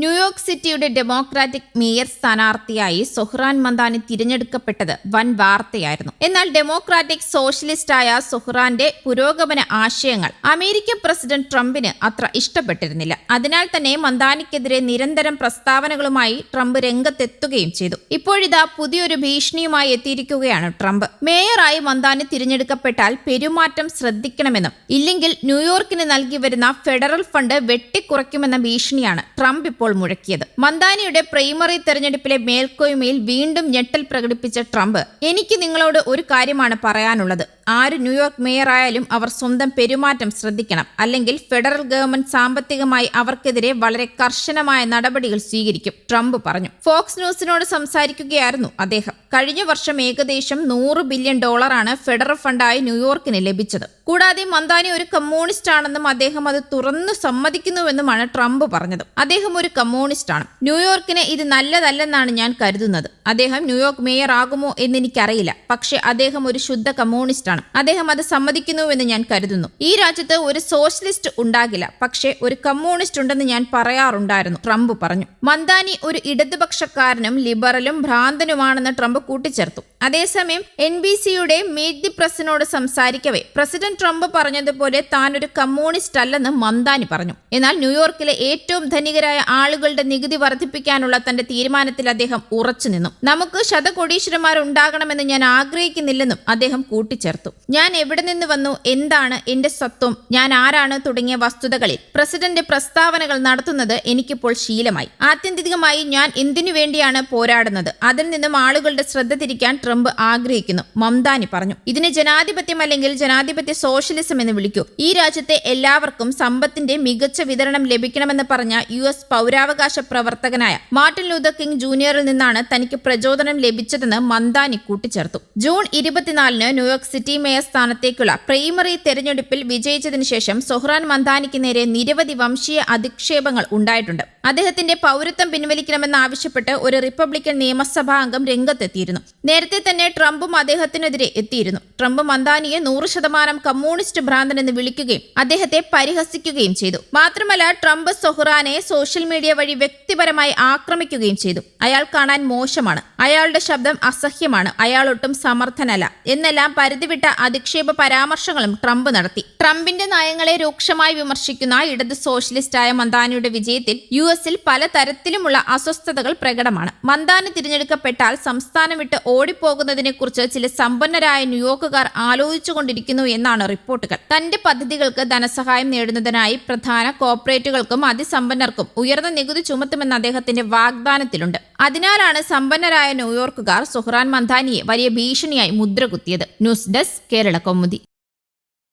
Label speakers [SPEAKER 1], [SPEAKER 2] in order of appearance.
[SPEAKER 1] New York സിറ്റിയുടെ democratic mayor സ്ഥാനാർത്ഥിയായി സുഹ്റാൻ Mamdani തിരഞ്ഞെടുക്കപ്പെട്ടത് വൻ വാർത്തയായിരുന്നു. എന്നാൽ ഡെമോക്രാറ്റിക് സോഷ്യലിസ്റ്റായ സുഹ്റാന്റെ പുരോഗമന ആശയങ്ങൾ അമേരിക്കൻ പ്രസിഡന്റ് ട്രംപിന് അത്ര ഇഷ്ടപ്പെട്ടിരുന്നില്ല. അതിനാൽ തന്നെ മന്ദാനിക്കെതിരെ നിരന്തരം പ്രസ്താവനകളുമായി ട്രംപ് രംഗത്തെത്തുകയും ചെയ്തു. ഇപ്പോഴിതാ പുതിയൊരു ഭീഷണിയുമായി എത്തിയിരിക്കുകയാണ് ട്രംപ്. മേയറായി മന്ദാനി തിരഞ്ഞെടുക്കപ്പെട്ടാൽ പെരുമാറ്റം ശ്രദ്ധിക്കണമെന്നും ഇല്ലെങ്കിൽ ന്യൂയോർക്കിന് നൽകി വരുന്ന ഫെഡറൽ ഫണ്ട് വെട്ടിക്കുറയ്ക്കുമെന്ന ഭീഷണിയാണ് ട്രംപ് ഇപ്പോൾ മുഴക്കിയത്. മന്ദാനിയുടെ പ്രൈമറി തെരഞ്ഞെടുപ്പിലെ മേൽക്കോയ്മയിൽ വീണ്ടും ഞെട്ടൽ പ്രകടിപ്പിച്ച ട്രംപ് എനിക്ക് നിങ്ങളോട് ഒരു കാര്യമാണ് പറയാനുള്ളത്. ആര് ന്യൂയോർക്ക് മേയറായാലും അവർ സ്വന്തം പെരുമാറ്റം ശ്രദ്ധിക്കണം. അല്ലെങ്കിൽ ഫെഡറൽ ഗവൺമെന്റ് സാമ്പത്തികമായി അവർക്കെതിരെ വളരെ കർശനമായ നടപടികൾ സ്വീകരിക്കും ട്രംപ് പറഞ്ഞു. ഫോക്സ് ന്യൂസിനോട് സംസാരിക്കുകയായിരുന്നു അദ്ദേഹം. കഴിഞ്ഞ വർഷം ഏകദേശം നൂറ് ബില്യൺ ഡോളറാണ് ഫെഡറൽ ഫണ്ടായി ന്യൂയോർക്കിന് ലഭിച്ചത്. കൂടാതെ മന്ദാനി ഒരു കമ്മ്യൂണിസ്റ്റ് ആണെന്നും അദ്ദേഹം അത് തുറന്നു സമ്മതിക്കുന്നുവെന്നുമാണ് ട്രംപ് പറഞ്ഞത്. അദ്ദേഹം ഒരു കമ്മ്യൂണിസ്റ്റ് ആണ്. ന്യൂയോർക്കിന് ഇത് നല്ലതല്ലെന്നാണ് ഞാൻ കരുതുന്നത്. അദ്ദേഹം ന്യൂയോർക്ക് മേയർ ആകുമോ എന്നെനിക്കറിയില്ല പക്ഷേ അദ്ദേഹം ഒരു ശുദ്ധ കമ്മ്യൂണിസ്റ്റ് ആണ്. അദ്ദേഹം അത് സമ്മതിക്കുന്നുവെന്ന് ഞാൻ കരുതുന്നു. ഈ രാജ്യത്ത് ഒരു സോഷ്യലിസ്റ്റ് ഉണ്ടാകില്ല. പക്ഷേ ഒരു കമ്മ്യൂണിസ്റ്റ് ഉണ്ടെന്ന് ഞാൻ പറയാറുണ്ടായിരുന്നു. ട്രംപ് പറഞ്ഞു. മന്ദാനി ഒരു ഇടതുപക്ഷക്കാരനും ലിബറലും ഭ്രാന്തനുമാണെന്ന് ട്രംപ് കൂട്ടിച്ചേർത്തു. അതേസമയം എൻ ബി സിയുടെ മീറ്റ് ദി പ്രസിനോട് സംസാരിക്കവേ പ്രസിഡന്റ് ട്രംപ് പറഞ്ഞതുപോലെ താൻ ഒരു കമ്മ്യൂണിസ്റ്റ് അല്ലെന്ന് മന്ദാനി പറഞ്ഞു. എന്നാൽ ന്യൂയോർക്കിലെ ഏറ്റവും ധനികരായ ആളുകളുടെ നികുതി വർദ്ധിപ്പിക്കാനുള്ള തന്റെ തീരുമാനത്തിൽ അദ്ദേഹം ഉറച്ചു നിന്നു നമുക്ക് ശതകോടീശ്വരന്മാർ ഉണ്ടാകണമെന്ന് ഞാൻ ആഗ്രഹിക്കുന്നില്ലെന്നും അദ്ദേഹം കൂട്ടിച്ചേർത്തു. ഞാൻ എവിടെ നിന്ന് വന്നു? എന്താണ് എന്റെ സത്വം ഞാൻ ആരാണ്? തുടങ്ങിയ വസ്തുതകളിൽ. പ്രസിഡന്റ് പ്രസ്താവനകൾ നടത്തുന്നത് എനിക്കിപ്പോൾ ശീലമായി. ആത്യന്തികമായി ഞാൻ എന്തിനു വേണ്ടിയാണ് പോരാടുന്നത്? അതിൽ നിന്നും ആളുകളുടെ ശ്രദ്ധ തിരിക്കാൻ ട്രംപ് ആഗ്രഹിക്കുന്നു മംദാനി പറഞ്ഞു. ഇതിനെ ജനാധിപത്യം അല്ലെങ്കിൽ ജനാധിപത്യ സോഷ്യലിസം എന്ന് വിളിക്കൂ. ഈ രാജ്യത്തെ എല്ലാവർക്കും സമ്പത്തിന്റെ മികച്ച വിതരണം ലഭിക്കണമെന്ന് പറഞ്ഞ യു എസ് പൗരാവകാശ പ്രവർത്തകനായ മാർട്ടിൻ ലൂതർ കിങ് ജൂനിയറിൽ നിന്നാണ് തനിക്ക് പ്രചോദനം ലഭിച്ചതെന്ന് മന്ദാനി കൂട്ടിച്ചേർത്തു. ജൂൺ ഇരുപത്തിനാലിന് ന്യൂയോർക്ക് സിറ്റി മേയർ സ്ഥാനത്തേക്കുള്ള പ്രൈമറി തെരഞ്ഞെടുപ്പിൽ വിജയിച്ചതിനു ശേഷം സൊഹ്റാൻ മന്ദാനിക്ക് നേരെ നിരവധി വംശീയ അധിക്ഷേപങ്ങൾ ഉണ്ടായിട്ടുണ്ട്. അദ്ദേഹത്തിന്റെ പൗരത്വം പിൻവലിക്കണമെന്നാവശ്യപ്പെട്ട് ഒരു റിപ്പബ്ലിക്കൻ നിയമസഭാ അംഗം രംഗത്തെത്തിയിരുന്നു. നേരത്തെ തന്നെ ട്രംപും അദ്ദേഹത്തിനെതിരെ എത്തിയിരുന്നു. ട്രംപ് മന്ദാനിയെ നൂറ് ശതമാനം കമ്മ്യൂണിസ്റ്റ് ഭ്രാന്തൻ എന്ന് വിളിക്കുകയും അദ്ദേഹത്തെ പരിഹസിക്കുകയും ചെയ്തു. മാത്രമല്ല ട്രംപ് സൊഹ്റാനെ സോഷ്യൽ മീഡിയ വഴി വ്യക്തിപരമായി ആക്രമിക്കുകയും ചെയ്തു. അയാൾ കാണാൻ മോശമാണ്. അയാളുടെ ശബ്ദം അസഹ്യമാണ്. അയാൾ ഒട്ടും സമർത്ഥനല്ല. എന്നെല്ലാം പരിധിവിട്ട അധിക്ഷേപ പരാമർശങ്ങളും ട്രംപ് നടത്തി. ട്രംപിന്റെ നയങ്ങളെ രൂക്ഷമായി വിമർശിക്കുന്ന ഇടത് സോഷ്യലിസ്റ്റായ മന്ദാനയുടെ വിജയത്തിൽ യു എസിൽ പലതരത്തിലുമുള്ള അസ്വസ്ഥതകൾ പ്രകടമാണ്. മന്ദാന തിരഞ്ഞെടുക്കപ്പെട്ടാൽ സംസ്ഥാനം വിട്ട് ഓടിപ്പോകുന്നതിനെക്കുറിച്ച് ചില സമ്പന്നരായ ന്യൂയോർക്കുകാർ ആലോചിച്ചുകൊണ്ടിരിക്കുന്നു എന്നാണ് റിപ്പോർട്ടുകൾ. തന്റെ പദ്ധതികൾക്ക് ധനസഹായം നേടുന്നതിനായി പ്രധാന കോർപ്പറേറ്റുകൾക്കും അതിസമ്പന്നർക്കും ഉയർന്ന നികുതി ചുമത്തുമെന്ന് അദ്ദേഹത്തിന്റെ വാഗ്ദാനത്തിലുണ്ട്. അതിനാലാണ് സമ്പന്നരായ ന്യൂയോർക്കുകാർ സുഹ്റാൻ മന്ദാനിയെ വലിയ ഭീഷണിയായി മുദ്രകുത്തിയത്. News desk Kerala Kaumudi.